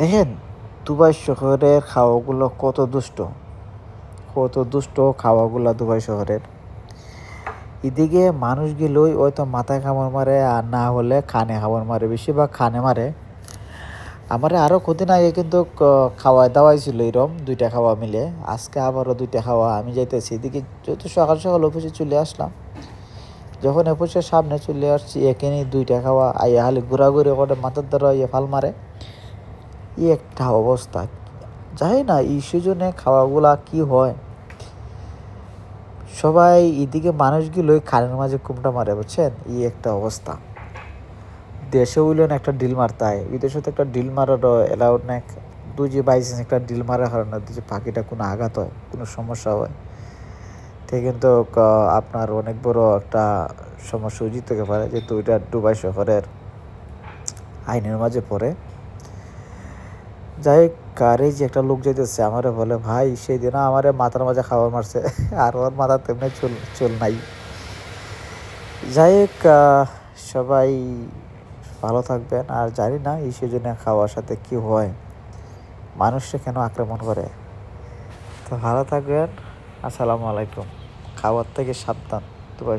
দেখেন, দুবাই শহরের খাওয়াগুলো কত দুষ্ট। কত দুষ্ট খাওয়াগুলো দুবাই শহরের। এদিকে মানুষ মানুষগুলোই হয়তো মাথায় খাবার মারে, আর না হলে খানে খাবার মারে, বেশিরভাগ খানে মারে। আমার আরও কদিন আগে কিন্তু খাওয়া দাওয়াই ছিল এরম দুইটা খাওয়া মিলে। আজকে আবারও দুইটা খাওয়া আমি যাইতেছি। এদিকে যেহেতু সকাল সকাল অফিসে চলে আসলাম, যখন অফিসের সামনে চলে আসছি এখানে দুইটা খাওয়া, আইয়া খালি ঘোরাঘুরি করে মাথার দ্বারা ইয়ে ফাল মারে। এই একটা অবস্থা। যাই না, এই সিজনে খাওয়াগুলা কি হয়? সবাই এদিকে মানুষগুলোই খানের মাঝে কুমটা মারে, বুঝছেন? এই একটা অবস্থা। দেশে হইলেন একটা ডিল মারতে হয়। বিদেশে তো একটা ডিল মারার অ্যালাউড নেই। দুই যে বাইসেন্স একটা ডিল মারার কারণে দুই যে পাখিটা কোনো আঘাত হয়, কোনো সমস্যা হয়। তো কিন্তু আপনার অনেক বড় একটা সমস্যা উচিত হতে পারে, যেহেতু ওইটা দুবাই শহরের আইনের মাঝে পড়ে। যাই কারে যে একটা লোক যেতেছে আমারে বলে, ভাই সেই দিন আমারে মাথার মাঝে খাবার মারছে, আর ওর মাথা তেমনি চুল চুল নাই। যাই হোক সবাই ভালো থাকবেন, আর জানি না এই সিজনে খাওয়ার সাথে কি হয়। মানুষকে কেন আক্রমণ করে? তো ভালো থাকবেন, আসসালামু আলাইকুম। খাবার থেকে সাবধান। দুবাই